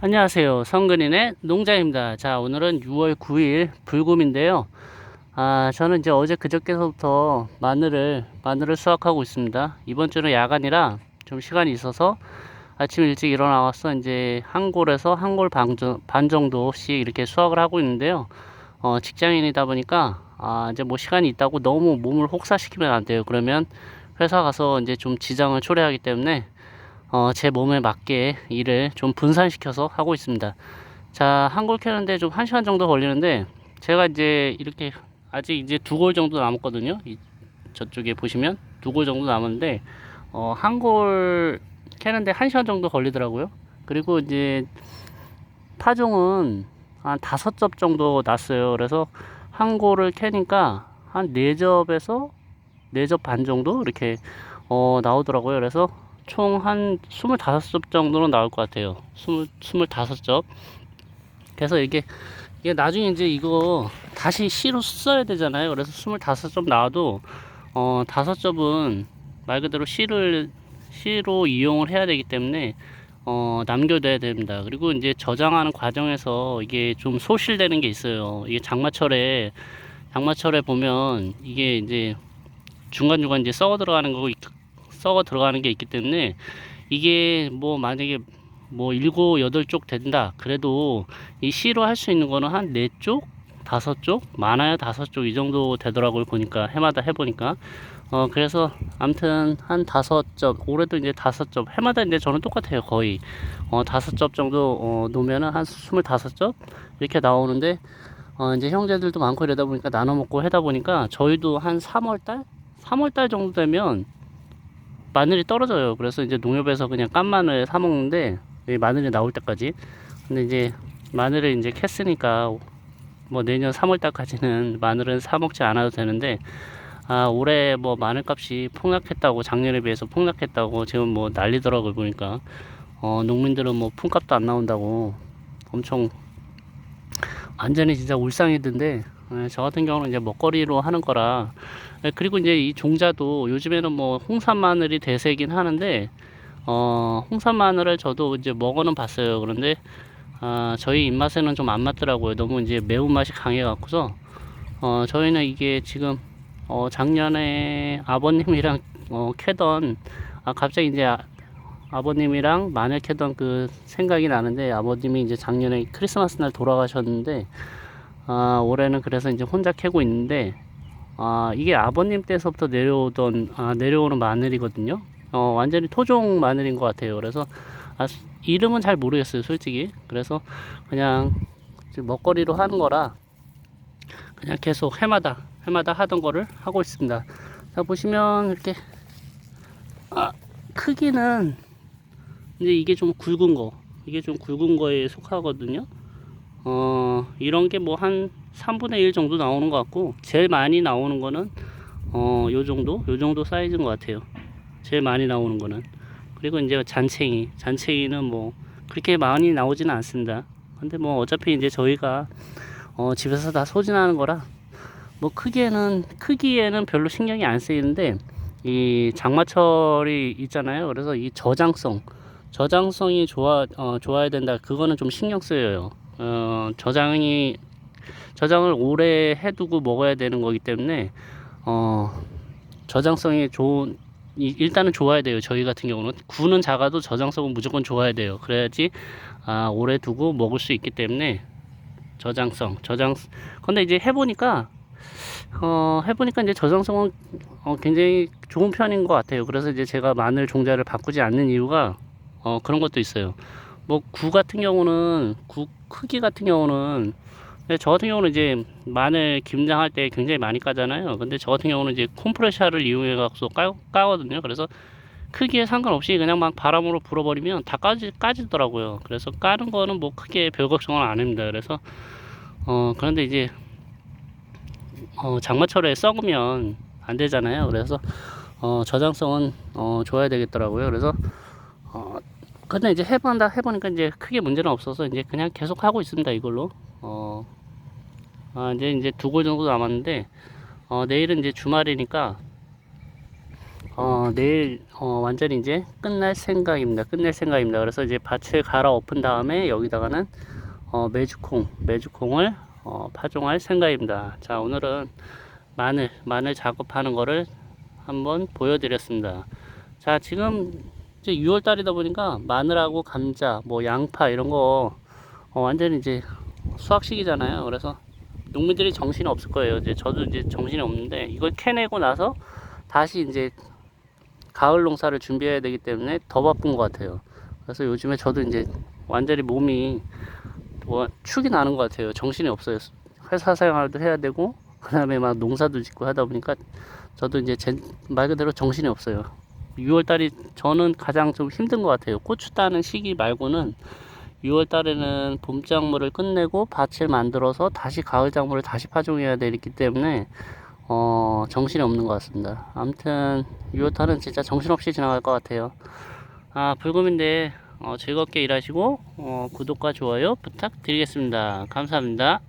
안녕하세요. 성근인의 농장입니다. 자, 오늘은 6월 9일 불금인데요. 아, 저는 이제 어제 그저께서부터 마늘을, 마늘을 수확하고 있습니다. 이번 주는 야간이라 좀 시간이 있어서 아침 일찍 일어나와서 이제 한 골에서 한 골 반, 정도씩 이렇게 수확을 하고 있는데요. 어, 직장인이다 보니까 아, 이제 뭐 시간이 있다고 너무 몸을 혹사시키면 안 돼요. 그러면 회사 가서 이제 좀 지장을 초래하기 때문에 어, 제 몸에 맞게 일을 좀 분산시켜서 하고 있습니다. 자, 한 골 캐는데 좀 한 시간 정도 걸리는데, 제가 이제 이렇게 아직 이제 두 골 정도 남았거든요. 이, 저쪽에 보시면 두 골 정도 남았는데, 어, 한 골 캐는데 한 시간 정도 걸리더라고요. 그리고 이제 파종은 한 다섯 접 정도 났어요. 그래서 한 골을 캐니까 한 네 접에서 네 접 반 정도 이렇게 어, 나오더라고요. 그래서 총 한 25접 정도는 나올 것 같아요. 20, 25접. 그래서 이게, 이게 나중에 이제 이거 다시 씨로 써야 되잖아요. 그래서 25접 나와도, 어, 5접은 말 그대로 씨를, 씨로 이용을 해야 되기 때문에, 어, 남겨둬야 됩니다. 그리고 이제 저장하는 과정에서 이게 좀 소실되는 게 있어요. 이게 장마철에, 장마철에 보면 이게 이제 중간중간 이제 썩어 들어가는 거고 썩어 들어가는 게 있기 때문에 이게 뭐 만약에 뭐 일곱 여덟 쪽 된다. 그래도 이 C로 할 수 있는 거는 한 네 쪽 다섯 쪽 많아야 다섯 쪽 이 정도 되더라고요 보니까. 해마다 해보니까. 어 그래서 암튼 한 다섯 접 올해도 이제 다섯 접 해마다 이제 저는 똑같아요 거의. 어 다섯 접 정도 어 놓으면은 한 스물다섯 접 이렇게 나오는데 어 이제 형제들도 많고 이러다 보니까 나눠 먹고 하다 보니까 저희도 한 3월 달? 3월 달 정도 되면 마늘이 떨어져요. 그래서 이제 농협에서 그냥 깐 마늘 사 먹는데 이 마늘이 나올 때까지. 근데 이제 마늘을 이제 캤으니까 뭐 내년 3월 달까지는 마늘은 사 먹지 않아도 되는데 아 올해 뭐 마늘값이 폭락했다고 작년에 비해서 폭락했다고 지금 뭐 난리더라고요 보니까 어 농민들은 뭐 품값도 안 나온다고 엄청 완전히 진짜 울상이던데 예, 저 같은 경우는 이제 먹거리로 하는 거라. 예, 그리고 이제 이 종자도 요즘에는 뭐 홍산 마늘이 대세긴 하는데 어 홍산 마늘을 저도 이제 먹어는 봤어요. 그런데 아 저희 입맛에는 좀 안 맞더라고요. 너무 이제 매운맛이 강해 갖고서. 어 저희는 이게 지금 어 작년에 아버님이랑 어 캐던 아 갑자기 이제 아, 아버님이랑 마늘 캐던 그 생각이 나는데 아버님이 이제 작년에 크리스마스 날 돌아가셨는데 아, 올해는 그래서 이제 혼자 캐고 있는데, 아, 이게 아버님 때서부터 내려오던, 아, 내려오는 마늘이거든요. 어, 완전히 토종 마늘인 것 같아요. 그래서, 아, 이름은 잘 모르겠어요, 솔직히. 그래서 그냥 먹거리로 하는 거라, 그냥 계속 해마다, 해마다 하던 거를 하고 있습니다. 자, 보시면 이렇게, 아, 크기는, 이제 이게 좀 굵은 거, 이게 좀 굵은 거에 속하거든요. 어, 이런 게 뭐 한 3분의 1 정도 나오는 것 같고, 제일 많이 나오는 거는, 어, 요 정도? 요 정도 사이즈인 것 같아요. 제일 많이 나오는 거는. 그리고 이제 잔챙이. 잔챙이는 뭐, 그렇게 많이 나오지는 않습니다. 근데 뭐, 어차피 이제 저희가, 어, 집에서 다 소진하는 거라, 뭐, 크기에는, 크기에는 별로 신경이 안 쓰이는데, 이 장마철이 있잖아요. 그래서 이 저장성, 저장성이 좋아, 어, 좋아야 된다. 그거는 좀 신경 쓰여요. 어, 저장이 저장을 오래 해두고 먹어야 되는 거기 때문에 어, 저장성이 좋은 이- 일단은 좋아야 돼요. 저희 같은 경우는 구는 작아도 저장성은 무조건 좋아야 돼요. 그래야지 아, 오래 두고 먹을 수 있기 때문에 저장성, 저장. 근데 이제 해보니까 어, 해보니까 이제 저장성은 어, 굉장히 좋은 편인 것 같아요. 그래서 이제 제가 마늘 종자를 바꾸지 않는 이유가 어, 그런 것도 있어요. 뭐 구 같은 경우는 구 크기 같은 경우는 저 같은 경우는 이제 마늘 김장할 때 굉장히 많이 까잖아요. 근데 저 같은 경우는 이제 콤프레셔를 이용해 갖고 까, 까거든요. 그래서 크기에 상관없이 그냥 막 바람으로 불어버리면 다 까지 까지더라고요. 그래서 까는 거는 뭐 크게 별 걱정은 안 합니다. 그래서 어 그런데 이제 어 장마철에 썩으면 안 되잖아요. 그래서 어 저장성은 어 줘야 되겠더라고요. 그래서 어 근데 이제 해본다 해보니까 이제 크게 문제는 없어서 이제 그냥 계속 하고 있습니다 이걸로 어 아, 이제 이제 두 골 정도 남았는데 어 내일은 이제 주말이니까 어, 내일 어, 완전히 이제 끝날 생각입니다. 끝낼 생각입니다. 그래서 이제 밭을 갈아 엎은 다음에 여기다가는 어, 메주콩, 메주콩을 어, 파종할 생각입니다. 자, 오늘은 마늘, 마늘 작업하는 거를 한번 보여드렸습니다. 자, 지금 이제 6월 달이다 보니까 마늘하고 감자, 뭐 양파 이런 거 어, 완전히 이제 수확 시기잖아요. 그래서 농민들이 정신이 없을 거예요. 이제 저도 이제 정신이 없는데 이걸 캐내고 나서 다시 이제 가을 농사를 준비해야 되기 때문에 더 바쁜 것 같아요. 그래서 요즘에 저도 이제 완전히 몸이 뭐 축이 나는 것 같아요. 정신이 없어요. 회사 생활도 해야 되고 그다음에 막 농사도 짓고 하다 보니까 저도 이제 제, 말 그대로 정신이 없어요. 6월 달이 저는 가장 좀 힘든 것 같아요. 고추 따는 시기 말고는 6월 달에는 봄 작물을 끝내고 밭을 만들어서 다시 가을 작물을 다시 파종해야 되기 때문에 어, 정신이 없는 것 같습니다. 아무튼 6월 달은 진짜 정신없이 지나갈 것 같아요. 아, 불금인데 어, 즐겁게 일하시고 어, 구독과 좋아요 부탁드리겠습니다. 감사합니다.